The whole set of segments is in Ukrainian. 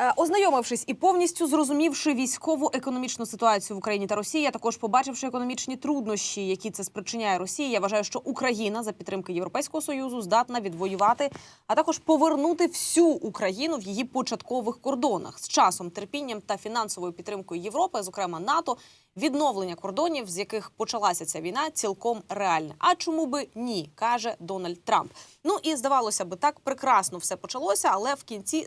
Е, Ознайомившись і повністю зрозумівши військову економічну ситуацію в Україні та Росії, а також побачивши економічні труднощі, які це спричиняє Росії, я вважаю, що Україна за підтримки Європейського союзу здатна відвоювати, а також повернути всю Україну в її початкових кордонах з часом, терпінням та фінансовою підтримкою Європи, зокрема НАТО, відновлення кордонів, з яких почалася ця війна, цілком реальне. А чому би ні, каже Дональд Трамп. Ну і здавалося би, так прекрасно все почалося, але в кінці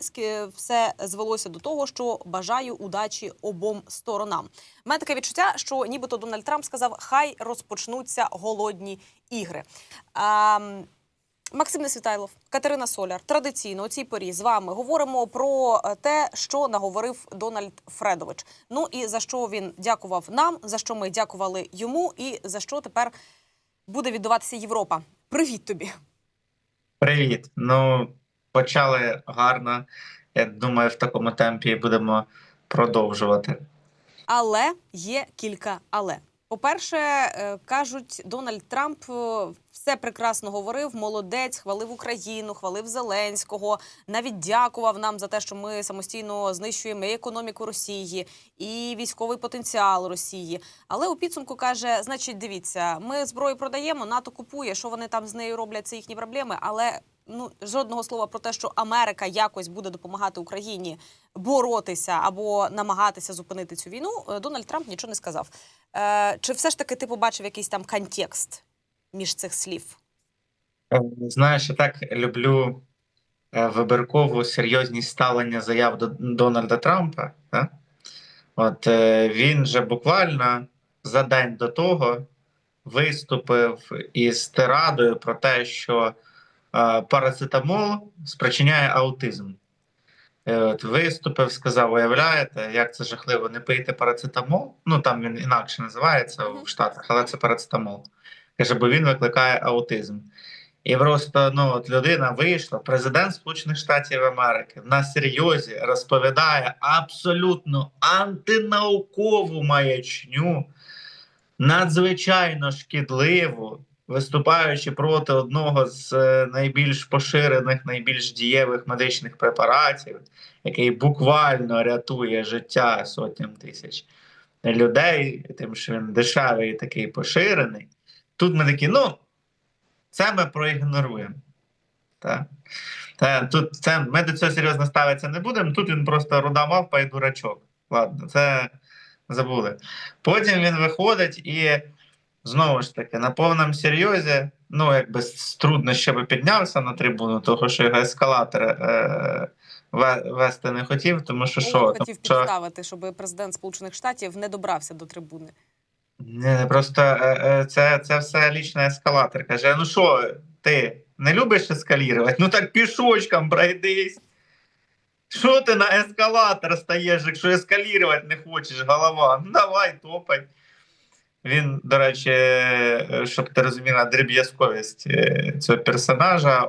все звелося до того, що бажаю удачі обом сторонам. У мене таке відчуття, що нібито Дональд Трамп сказав: хай розпочнуться голодні ігри. А, Максим Несвітайлов, Катерина Соляр. Традиційно у цій порі з вами говоримо про е, те, що наговорив Дональд Фредович. Ну і за що він дякував нам, за що ми дякували йому, і за що тепер буде віддаватися Європа. Привіт тобі. Привіт. Ну, почали гарно. Я думаю, в такому темпі будемо продовжувати. Але є кілька але. По-перше, е, кажуть, Дональд Трамп е, все прекрасно говорив, молодець, хвалив Україну, хвалив Зеленського, навіть дякував нам за те, що ми самостійно знищуємо економіку Росії, і військовий потенціал Росії. Але у підсумку каже: значить, дивіться, ми зброю продаємо, НАТО купує. Що вони там з нею роблять, це їхні проблеми. Але ну жодного слова про те, що Америка якось буде допомагати Україні боротися або намагатися зупинити цю війну, е, Дональд Трамп нічого не сказав. Е, чи все ж таки ти побачив якийсь там контекст між цих слів? Е, Знаєш, я так люблю е, вибіркову серйозність ставлення заяв до Дональда Трампа. Да? От він же буквально за день до того виступив із тирадою про те, що парацетамол спричиняє аутизм. Е, От виступив, сказав: уявляєте, як це жахливо, не пийте парацетамол. Ну там він інакше називається в Штатах, але це парацетамол. Каже, бо він викликає аутизм. І просто ну, от людина вийшла, президент Сполучених Штатів Америки на серйозі розповідає абсолютно антинаукову маячню, надзвичайно шкідливу, виступаючи проти одного з е, найбільш поширених, найбільш дієвих медичних препаратів, який буквально рятує життя сотням тисяч людей, тим, що він дешевий і такий поширений. Тут ми такі, ну, це ми проігноруємо. Так. Та, тут це, ми до цього серйозно ставитися не будемо. Тут він просто руда мавпа і дурачок. Ладно, це забули. Потім він виходить і знову ж таки на повному серйозі, ну, якби з труднощами піднявся на трибуну, того що його ескалатор е, вести не хотів, тому що що? Хотів Тому що підставити, щоб президент Сполучених Штатів не добрався до трибуни. Ні, просто е, е, це, це все лічний ескалатор. Каже: ну що, ти не любиш ескалірувати? Ну так пішочком пройдись. Що ти на ескалатор стаєш, якщо ескалірувати не хочеш, голова? Ну давай, топай. Він, до речі, е, щоб ти розуміла дріб'язковість е, цього персонажа,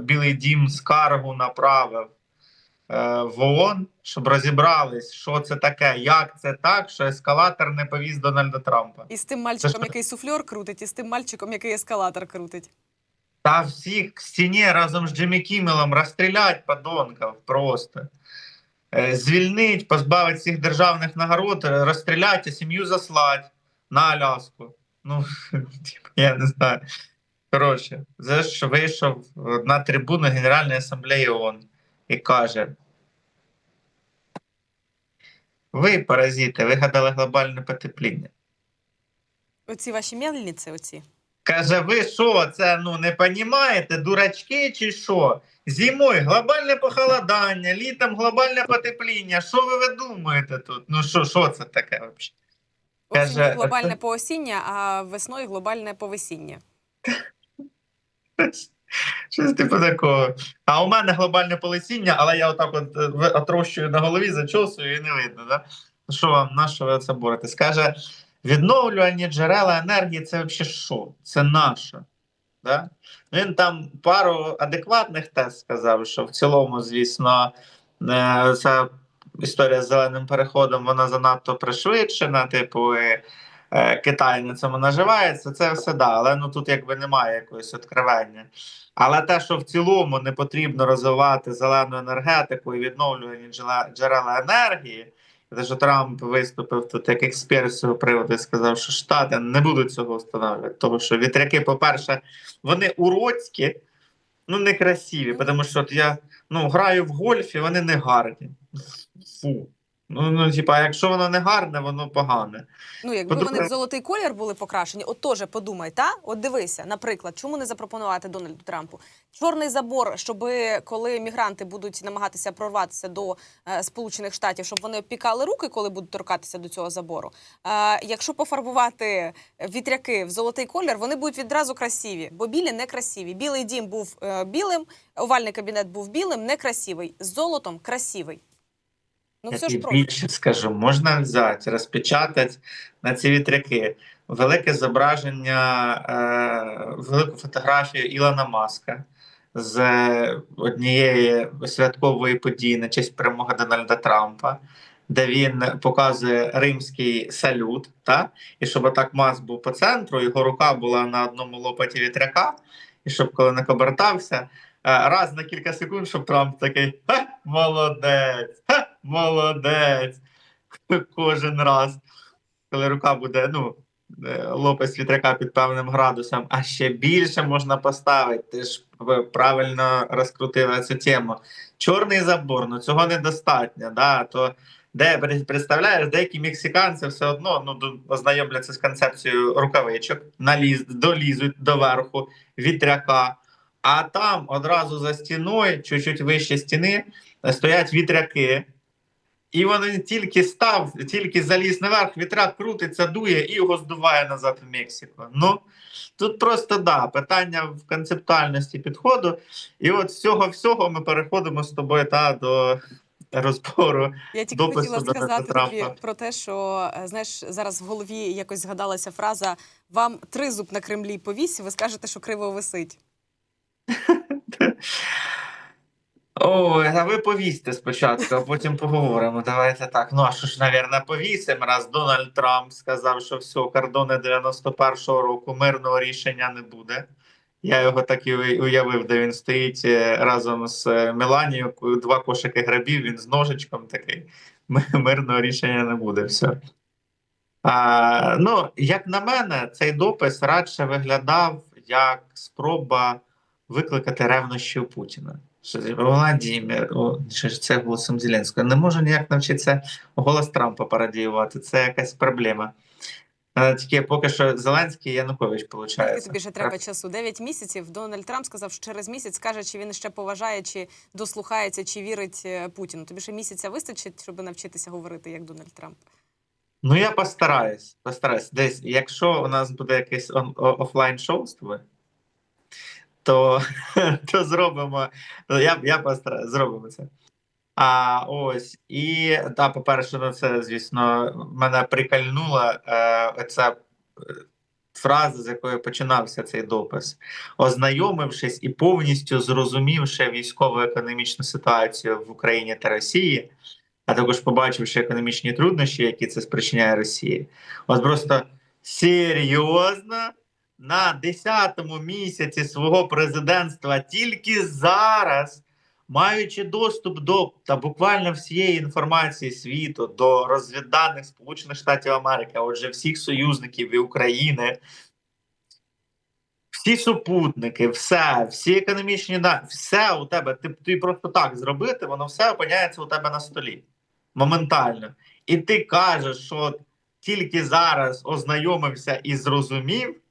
Білий Дім скаргу направив е, в ООН, щоб розібрались, що це таке, як це так, що ескалатор не повіз Дональда Трампа. І з тим мальчиком, що? який суфльор крутить, і з тим мальчиком, який ескалатор крутить. Та всіх к стіні разом з Джиммі Кіммелом розстрілять подонків просто. Звільнить, позбавить всіх державних нагород, розстрілять, а сім'ю заслать на Аляску. Ну, типу, я не знаю. Коротше, це ж вийшов на трибуну Генеральної асамблеї ООН і каже: Ви, паразити, вигадали глобальне потепління. Оці ваші мельниці, оці. Каже, ви що, це ну не понімаєте, дурачки чи що? Зимою глобальне похолодання, літом глобальне потепління. Що ви видумуєте тут? Ну що, що це таке взагалі? Каже, глобальне це- поосіння, а весною глобальне повесіння. Щось типу такого. А у мене глобальне полисіння, але я отак от е, отрощую на голові, зачосую і не видно. Да? Що вам, на що ви це борете? Скаже, відновлювані джерела енергії це взагалі що? Це наше. Да? Він там пару адекватних тез сказав, що в цілому, звісно, е, ця історія з зеленим переходом вона занадто пришвидшена. Типу, е, Китай на цьому наживається, це все да. Але ну тут якби немає якогось откровення. Але те, що в цілому не потрібно розвивати зелену енергетику і відновлювані джерела- енергії, те, що Трамп виступив тут як експерт з цього приводу і сказав, що Штати не будуть цього встановлювати, тому що вітряки, по-перше, вони уродські, ну некрасиві, тому що от я ну, граю в гольф, і вони не гарні. Фу. Ну, ну, типа, якщо воно не гарне, воно погане. Ну, якби По-друге- вони в золотий колір були покрашені, от теж подумай, та от дивися, наприклад, чому не запропонувати Дональду Трампу чорний забор, щоб коли мігранти будуть намагатися прорватися до е, Сполучених Штатів, щоб вони опікали руки, коли будуть торкатися до цього забору. Е, якщо пофарбувати вітряки в золотий колір, вони будуть відразу красиві, бо білі не красиві. Білий дім був е, білим, овальний кабінет був білим, некрасивий. З золотом красивий. Ну Я це ж просто. більше скажу, можна взяти, розпечатати на ці вітряки велике зображення, е, велику фотографію Ілона Маска з однієї святкової події на честь перемоги Дональда Трампа, де він показує римський салют, та? і щоб отак Маск був по центру, його рука була на одному лопаті вітряка, і щоб коли не обертався, е, раз на кілька секунд, щоб Трамп такий «Ха, молодець, ха, молодець. Кожен раз, коли рука буде, ну, е, лопасть вітряка під певним градусом, а ще більше можна поставити. Ти ж правильно розкрутила цю тему. Чорний забор, ну цього недостатньо. Да? То де представляєш, деякі мексиканці все одно ну, ознайомляться з концепцією рукавичок, наліз, долізуть до верху вітряка, а там одразу за стіною, чуть-чуть вище стіни, е, стоять вітряки. І вони тільки став, тільки заліз наверх, вітряк крутиться, дує і його здуває назад в Мексику. Ну тут просто да, питання в концептуальності підходу. І от з цього всього ми переходимо з тобою та до розбору. Я тільки допису хотіла сказати тобі про те, що е, знаєш, зараз в голові якось згадалася фраза Вам тризуб на Кремлі повісь, ви скажете, що криво висить. Ой, а ви повісьте спочатку, а потім поговоримо. Давайте так. Ну а що ж, навірно, повісимо, раз Дональд Трамп сказав, що все, кордони 91-го року мирного рішення не буде. Я його так і уявив, де він стоїть е, разом з е, Меланією, два кошики грабів, він з ножичком такий. Мирного рішення не буде. Все. А, ну, як на мене, цей допис радше виглядав як спроба викликати ревнощі у Путіна. Що це голосом Зеленського. Не можу ніяк навчитися голос Трампа пародіювати. Це якась проблема. Тільки поки що Зеленський і Янукович виходить. тобі ще треба часу? Дев'ять місяців. Дональд Трамп сказав, що через місяць скаже, чи він ще поважає, чи дослухається, чи вірить е, Путіну. Тобі ще місяця вистачить, щоб навчитися говорити як Дональд Трамп. Ну я постараюсь. Постараюсь. Десь, якщо у нас буде якесь офлайн шоу з тобою, то, то зробимо. Я, я постараюсь, зробимо це. А ось і та, по-перше, ну це, звісно, мене прикольнула е, ця е, фраза, з якої починався цей допис. Ознайомившись і повністю зрозумівши військово-економічну ситуацію в Україні та Росії, а також побачивши економічні труднощі, які це спричиняє Росії. От просто серйозно на 10-му місяці свого президентства тільки зараз, маючи доступ до та буквально всієї інформації світу, до розвідданих Сполучених Штатів Америки, а отже, всіх союзників і України. Всі супутники, все, всі економічні все у тебе. Ти, ти просто так зробити, воно все опиняється у тебе на столі моментально. І ти кажеш, що тільки зараз ознайомився і зрозумів.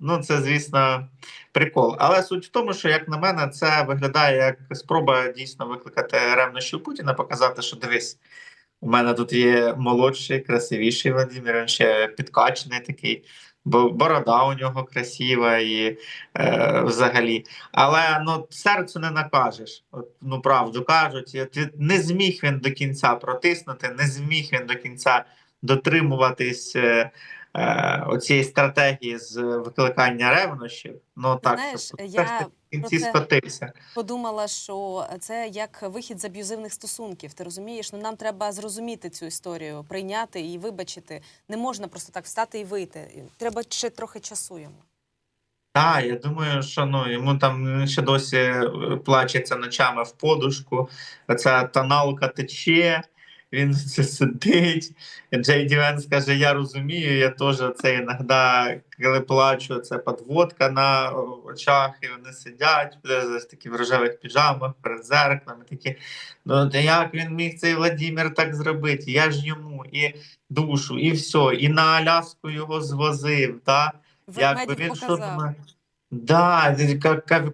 Ну, це, звісно, прикол. Але суть в тому, що, як на мене, це виглядає як спроба дійсно викликати ревнощі Путіна, показати, що дивись, у мене тут є молодший, красивіший Владимир, він ще підкачений такий, бо борода у нього красива і е, взагалі. Але ну, серцю не накажеш. От, ну, правду кажуть, не зміг він до кінця протиснути, не зміг він до кінця дотримуватись е, е, оцієї стратегії з викликання ревнощів. Ну так Знаєш, щоб я кінці скотився. Подумала, що це як вихід з аб'юзивних стосунків. Ти розумієш? Ну нам треба зрозуміти цю історію, прийняти і вибачити. Не можна просто так встати і вийти. Треба ще трохи часу йому. Так, я думаю, що ну йому там ще досі е, плачеться ночами в подушку. Оця тоналка тече, він сидить. Джей Ді Венс каже: Я розумію, я теж це іноді, коли плачу, це подводка на очах, і вони сидять в такі в рожевих піджамах перед зеркалом. Такі, ну як він міг цей Владимир так зробити? Я ж йому і душу, і все, і на Аляску його звозив. Да? Якби він що показав. думає? Да,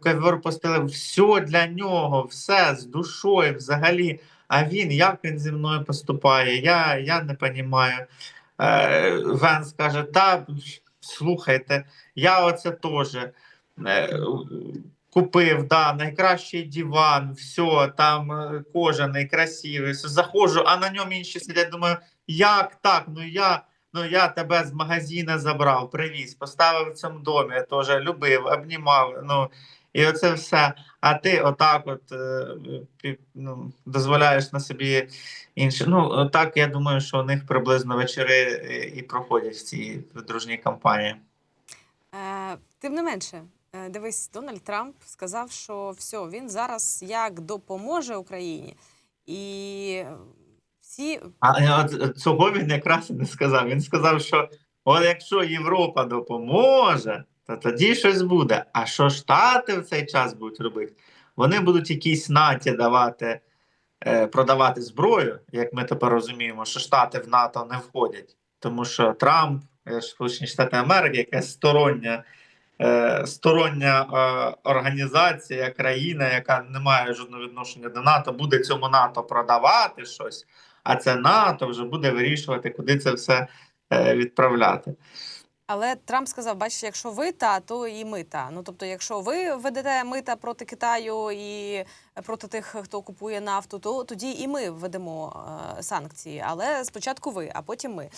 ковер постелив все для нього, все з душою взагалі. А він, як він зі мною поступає? Я, я не розумію. Е, Венс каже: та слухайте, я оце теж е, купив, да, найкращий диван, все, там е, кожаний, красивий, все, заходжу, а на ньому інші сидять. Думаю, як так? Ну я. Ну, я тебе з магазина забрав, привіз, поставив в цьому домі, теж любив, обнімав. Ну, і оце все. А ти отак от е, ну, дозволяєш на собі інше. Ну, так я думаю, що у них приблизно вечори е, і проходять в цій дружній кампанії. Е, тим не менше, е, дивись, Дональд Трамп сказав, що все, він зараз як допоможе Україні, і всі А от цього він якраз і не сказав. Він сказав, що от якщо Європа допоможе, то тоді щось буде. А що Штати в цей час будуть робити? Вони будуть якісь наті давати, е, продавати зброю, як ми тепер розуміємо, що Штати в НАТО не входять. Тому що Трамп, е, Сполучені Штати Америки, якась стороння, е, стороння організація, країна, яка не має жодного відношення до НАТО, буде цьому НАТО продавати щось а це НАТО вже буде вирішувати, куди це все відправляти. Але Трамп сказав: бачите, якщо ви та, то і ми та. Ну тобто, якщо ви ведете мита проти Китаю і проти тих, хто купує нафту, то тоді і ми введемо е, санкції. Але спочатку ви, а потім ми. Е,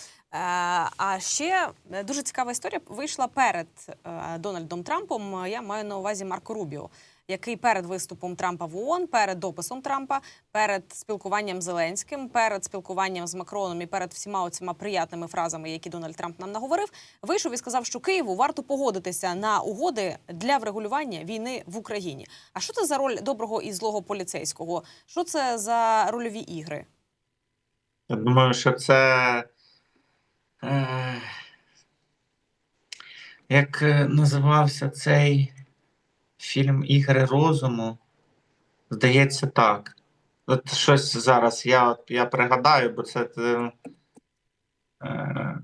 а ще е, дуже цікава історія вийшла перед е, Дональдом Трампом. Я маю на увазі Марко Рубіо. Який перед виступом Трампа в ООН, перед дописом Трампа, перед спілкуванням з Зеленським, перед спілкуванням з Макроном і перед всіма оціма приятними фразами, які Дональд Трамп нам наговорив, вийшов і сказав, що Києву варто погодитися на угоди для врегулювання війни в Україні. А що це за роль доброго і злого поліцейського? Що це за рольові ігри? Я думаю, що це. Е, як е, називався цей фільм Ігри розуму? Здається, так. От щось зараз я, я пригадаю, бо це. Е, е,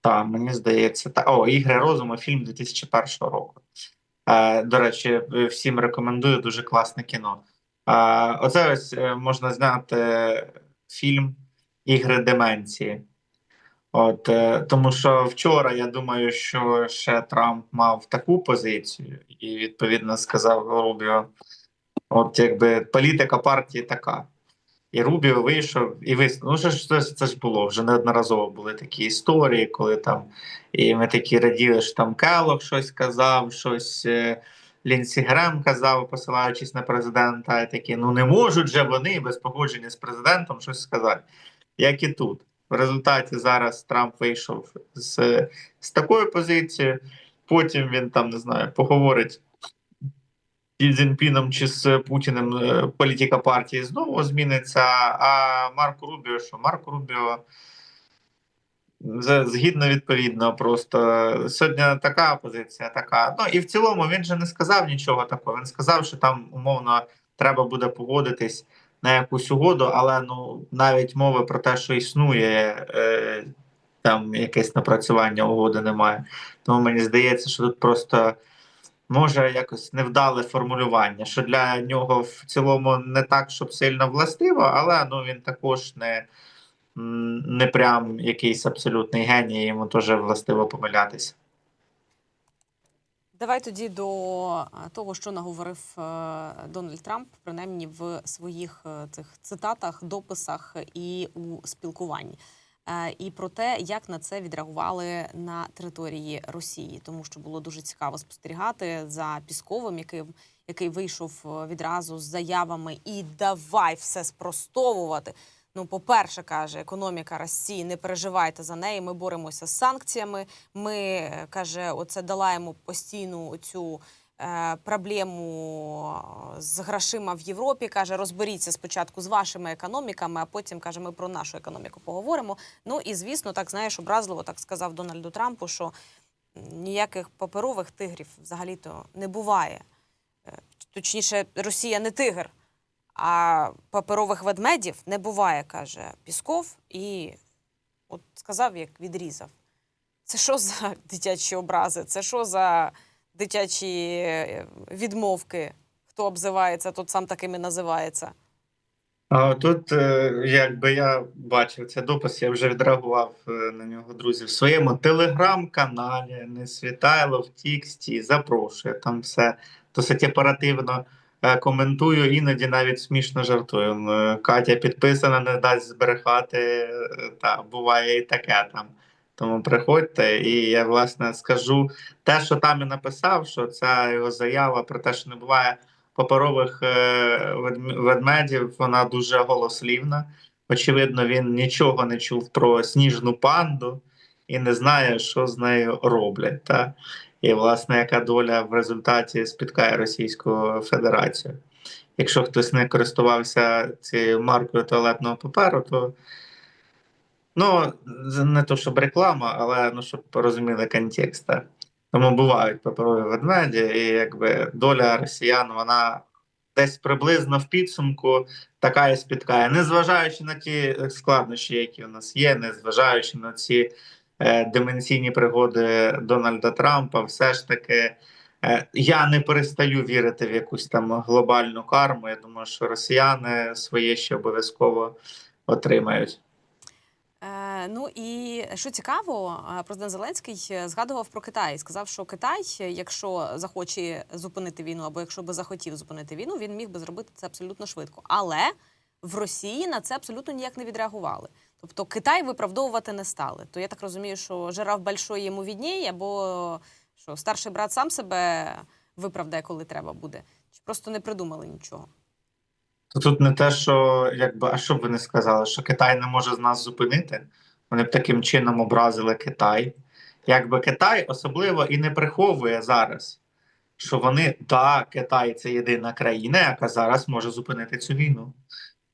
так, мені здається, та о, Ігри розуму, фільм 2001 року. Е, до речі, всім рекомендую дуже класне кіно. Е, оце ось е, можна зняти фільм Ігри деменції. От, е, тому що вчора я думаю, що ще Трамп мав таку позицію, і відповідно сказав Рубіо: от якби політика партії така. І Рубіо вийшов і визнав. Ну, що ж це, це ж було вже неодноразово були такі історії, коли там і ми такі раділи, що там Келлог щось казав, щось е, Лінсі Грем казав, посилаючись на президента, і такі: ну не можуть же вони без погодження з президентом щось сказати, як і тут. В результаті зараз Трамп вийшов з, з такою позицією. Потім він там не знаю, поговорить з Цзіньпіном чи з Путіним. е, Політика партії знову зміниться. А Марко Рубіо, що Марко Рубіо згідно відповідно, просто сьогодні така позиція, така. Ну і в цілому він же не сказав нічого такого. Він сказав, що там умовно треба буде погодитись на якусь угоду, але ну навіть мови про те, що існує е, там якесь напрацювання угоди немає. Тому мені здається, що тут просто може якось невдале формулювання, що для нього в цілому не так, щоб сильно властиво, але ну він також не, не прям якийсь абсолютний геній, йому теж властиво помилятися. Давай тоді до е, того, що наговорив е, Дональд Трамп, принаймні в своїх е, цих цитатах, дописах і у спілкуванні. і про те, як на це відреагували на території Росії, тому що було дуже цікаво спостерігати за Пісковим, який, який вийшов відразу з заявами і давай все спростовувати. Ну, по-перше, каже, економіка Росії, не переживайте за неї. Ми боремося з санкціями. Ми е, каже, оце долаємо постійну цю е, проблему е, з грошима в Європі. каже, розберіться спочатку з вашими економіками, а потім каже, ми про нашу економіку поговоримо. Ну і звісно, так знаєш, образливо так сказав Дональду Трампу, що ніяких паперових тигрів взагалі-то не буває. Точніше, Росія не тигр. А паперових ведмедів не буває, каже Пісков, і от сказав, як відрізав. Це що за дитячі образи? Це що за дитячі е, відмовки? Хто обзивається, тот сам такими називається. А тут, е, якби я бачив цей допис, я вже відреагував е, на нього, друзі, в своєму телеграм-каналі Не Світайло в тексті. Запрошую. Там все досить оперативно коментую, іноді навіть смішно жартую. Е, Катя підписана, не дасть зберегати. е, Та буває і таке там. Тому приходьте, і я власне скажу те, що там і написав, що ця його заява про те, що не буває паперових е, ведмедів, вона дуже голослівна. Очевидно, він нічого не чув про сніжну панду і не знає, що з нею роблять. Та? І, власне, яка доля в результаті спіткає Російську Федерацію. Якщо хтось не користувався цією маркою туалетного паперу, то ну, не то щоб реклама, але ну, щоб порозуміли контекст. Тому бувають паперові ведмеді, і якби доля росіян, вона десь приблизно в підсумку така і спіткає, незважаючи на ті складнощі, які у нас є, незважаючи на ці е, деменційні пригоди Дональда Трампа, все ж таки. е, Я не перестаю вірити в якусь там глобальну карму. Я думаю, що росіяни своє ще обов'язково отримають. Е, ну і що цікаво, е, президент Зеленський е, згадував про Китай. Сказав, що Китай, е, якщо захоче зупинити війну, або якщо би захотів зупинити війну, він міг би зробити це абсолютно швидко. Але в Росії на це абсолютно ніяк не відреагували. Тобто Китай виправдовувати не стали. То я так розумію, що жираф большой йому відній, або що старший брат сам себе виправдає, коли треба буде, чи просто не придумали нічого. Тут не те, що якби, а що б ви не сказали, що Китай не може з нас зупинити. Вони б таким чином образили Китай. Якби Китай особливо і не приховує зараз, що вони, да, Китай це єдина країна, яка зараз може зупинити цю війну.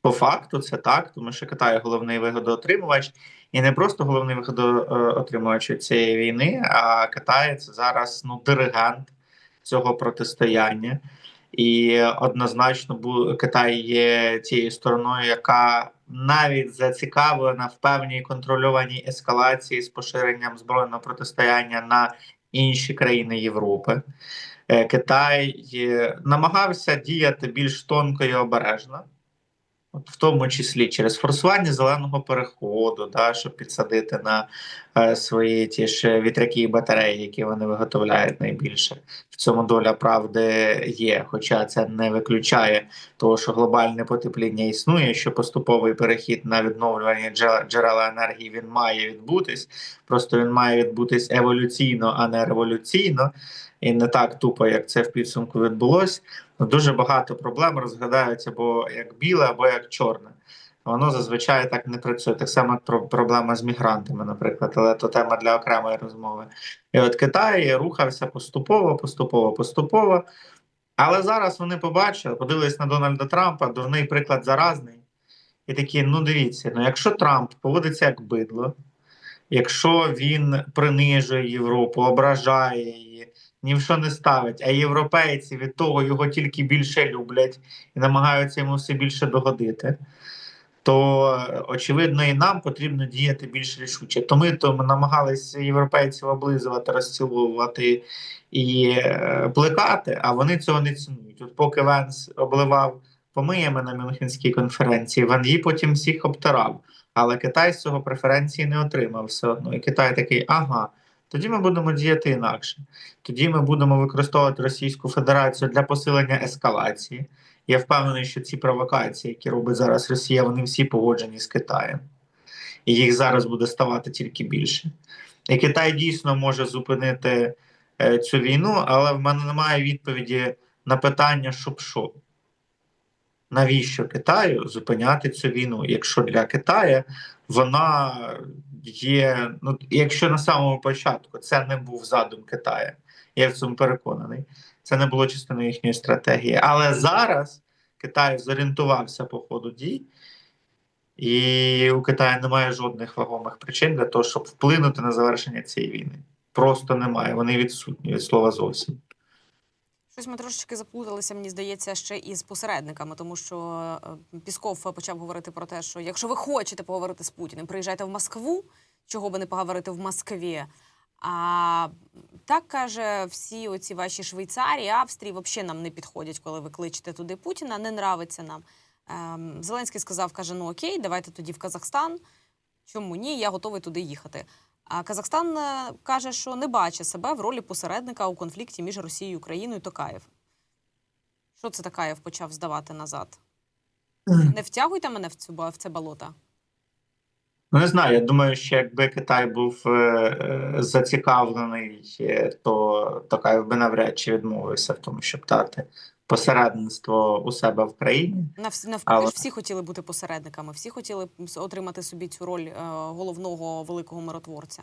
По факту це так, тому що Китай головний вигодоотримувач, і не просто головний вигодоотримувач цієї війни, а Китай це зараз ну, диригент цього протистояння. І однозначно Китай є тією стороною, яка навіть зацікавлена в певній контрольованій ескалації з поширенням збройного протистояння на інші країни Європи. Е, Китай намагався діяти більш тонко і обережно, в тому числі через форсування зеленого переходу, да, щоб підсадити на е, свої ті ж вітряки і батареї, які вони виготовляють найбільше. В цьому доля правди є, хоча це не виключає того, що глобальне потепління існує, що поступовий перехід на відновлювані дже- джерела енергії він має відбутись. Просто він має відбутись еволюційно, а не революційно, і не так тупо, як це в підсумку відбулось. Дуже багато проблем розглядаються або як біле, або як чорне. Воно зазвичай так не працює. Так само як про- проблема з мігрантами, наприклад, але то тема для окремої розмови. І от Китай рухався поступово, поступово, поступово. Але зараз вони побачили, подивились на Дональда Трампа, дурний приклад заразний. І такі: ну дивіться, ну якщо Трамп поводиться як бидло, якщо він принижує Європу, ображає її, ні в що не ставить, а європейці від того його тільки більше люблять і намагаються йому все більше догодити. То очевидно, і нам потрібно діяти більш рішуче. То ми то намагалися європейців облизувати, розцілувати і е, плекати, а вони цього не цінують. От поки Венс обливав помиями на Мюнхенській конференції, Ван Ї потім всіх обтирав. Але Китай з цього преференції не отримав все одно. І Китай такий, ага, тоді ми будемо діяти інакше. Тоді ми будемо використовувати Російську Федерацію для посилення ескалації. Я впевнений, що ці провокації, які робить зараз Росія, вони всі погоджені з Китаєм. і їх зараз буде ставати тільки більше. І Китай дійсно може зупинити е, цю війну, але в мене немає відповіді на питання, щоб що. Навіщо Китаю зупиняти цю війну, якщо для Китаю вона є. Ну, якщо на самому початку це не був задум Китаю, я в цьому переконаний. Це не було частиною їхньої стратегії. Але зараз Китай зорієнтувався по ходу дій, і у Китаю немає жодних вагомих причин для того, щоб вплинути на завершення цієї війни. Просто немає. Вони відсутні від слова зовсім. Щось ми трошечки заплуталися, мені здається, ще із посередниками, тому що е, Пісков почав говорити про те, що якщо ви хочете поговорити з Путіним, приїжджайте в Москву, чого би не поговорити в Москві. А так каже, всі оці ваші Швейцарії, Австрії взагалі нам не підходять, коли ви кличете туди Путіна, не нравиться нам. Ем, Зеленський сказав, каже: ну окей, давайте тоді в Казахстан. Чому ні? Я готовий туди їхати. А Казахстан е, каже, що не бачить себе в ролі посередника у конфлікті між Росією і Україною Токаєв. Що це Токаєв почав здавати назад? Не втягуйте мене в цю в це болото. Ну, не знаю. Я думаю, що якби Китай був е, е, зацікавлений, е, то Токаєв би навряд чи відмовився в тому, щоб дати посередництво у себе в країні. Навс- Навпаки, Але- ж всі хотіли бути посередниками, всі хотіли отримати собі цю роль е, головного великого миротворця.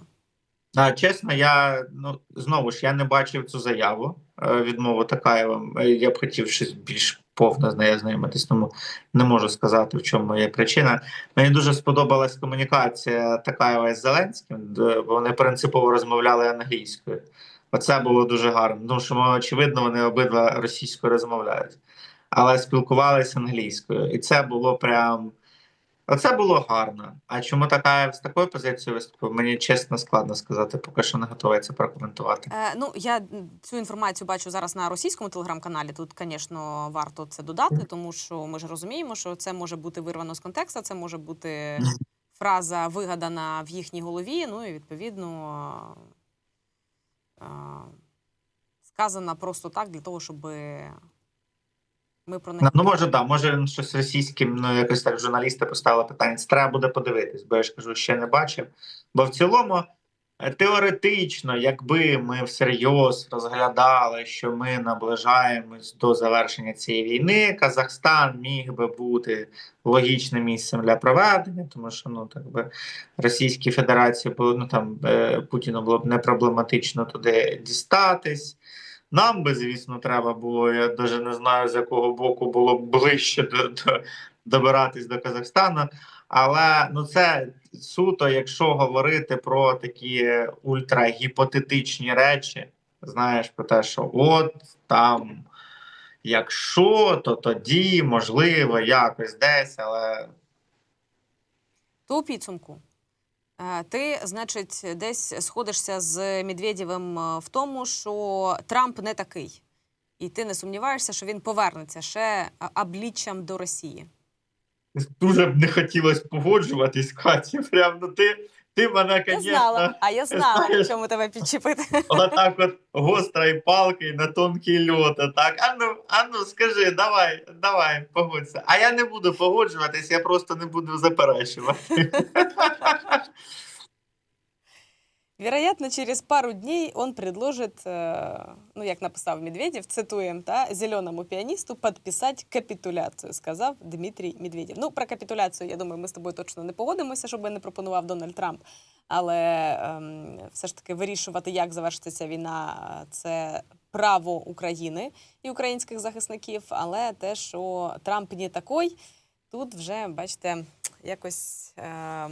А, чесно, я ну знову ж я не бачив цю заяву е, відмову Такаєва. Е, Я б хотів щось більш повно з нею знайомитись, тому не можу сказати, в чому є причина. Мені дуже сподобалась комунікація Такаєва з Зеленським, де вони принципово розмовляли англійською. Оце було дуже гарно. Тому що очевидно, вони обидва російською розмовляють, але спілкувалися англійською, і це було прям. Оце було гарно. А чому така з такою позицією виступив? Мені чесно складно сказати, поки що не готовий це прокоментувати. Е, ну, я цю інформацію бачу зараз на російському телеграм-каналі. Тут, звісно, варто це додати, тому що ми ж розуміємо, що це може бути вирвано з контексту, це може бути фраза вигадана в їхній голові. Ну і відповідно сказана просто так для того, щоб ми про неї. Ну, ну може, да, може щось російським, ну якось так журналісти поставили питання. Це треба буде подивитись, бо я ж кажу, ще не бачив. Бо в цілому, теоретично, якби ми всерйоз розглядали, що ми наближаємось до завершення цієї війни, Казахстан міг би бути логічним місцем для проведення, тому що ну так би Російській Федерації було ну там е, Путіну було б не проблематично туди дістатись. Нам би, звісно, треба було. Я навіть не знаю, з якого боку було б ближче до, до добиратись до Казахстану. Але ну це суто, якщо говорити про такі ультрагіпотетичні речі, знаєш, про те, що от там, якщо, то тоді, можливо, якось десь, але То у підсумку. е, Ти, значить, десь сходишся з Медведєвим е, в тому, що Трамп не такий, і ти не сумніваєшся, що він повернеться ще обличчям до Росії. Дуже б не хотілося погоджуватись, Каті. Прям ну ти, ти мене, Я знала, а я знала, на знаєш. чому тебе підчепити. Отак от гострою палки на тонкий льот. Так, а ну, а ну скажи, давай, давай, погодься. А я не буду погоджуватись, я просто не буду заперечувати. Вероятно, через пару дней он предложит, э, ну, як написав Медведєв, цитуємо, та, зеленому піаністу підписати капітуляцію, сказав Дмитрій Медведєв. Ну, про капітуляцію, я думаю, ми з тобою точно не погодимося, щоб не пропонував Дональд Трамп. Але ем, все ж таки вирішувати, як завершиться війна, це право України і українських захисників. Але те, що Трамп не такий, тут вже, бачите, якось. Е,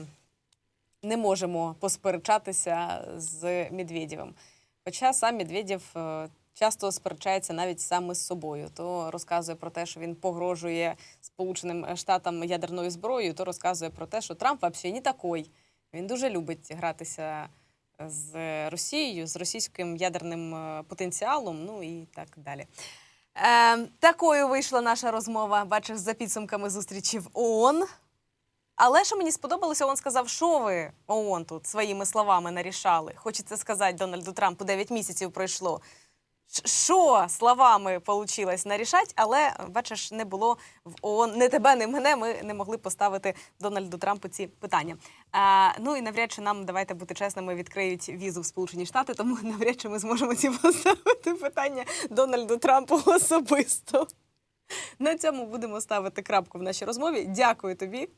не можемо посперечатися з Медведєвим. Хоча сам Медведєв е, часто сперечається навіть саме з собою. То розказує про те, що він погрожує Сполученим Штатам ядерною зброєю, то розказує про те, що Трамп взагалі не такий. Він дуже любить гратися з Росією, з російським ядерним е, потенціалом, ну і так далі. Е, такою вийшла наша розмова. Бачиш, за підсумками зустрічі в ООН. Але що мені сподобалося, він сказав, що ви ООН тут своїми словами нарішали. Хочеться сказати Дональду Трампу 9 місяців пройшло. Що словами получилось нарішать, але бачиш, не було в ООН не тебе, не мене. Ми не могли поставити Дональду Трампу ці питання. А, ну і навряд чи нам давайте бути чесними, відкриють візу в Сполучені Штати, тому навряд чи ми зможемо ці поставити питання Дональду Трампу особисто. На цьому будемо ставити крапку в нашій розмові. Дякую тобі.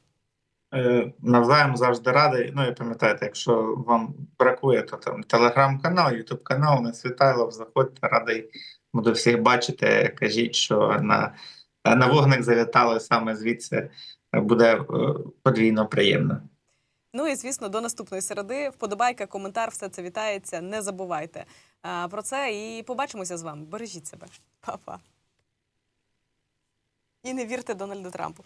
Е, Навзаєм завжди радий. Ну і пам'ятайте, якщо вам бракує, то там телеграм-канал, ютуб канал, не Світайлов, заходьте, радий буду всіх бачити. Кажіть, що на, на вогник завітали саме звідси. Буде е, подвійно приємно. Ну і звісно, до наступної середи. Вподобайка, коментар, все це вітається. Не забувайте про це і побачимося з вами. Бережіть себе, Па-па. І не вірте Дональду Трампу.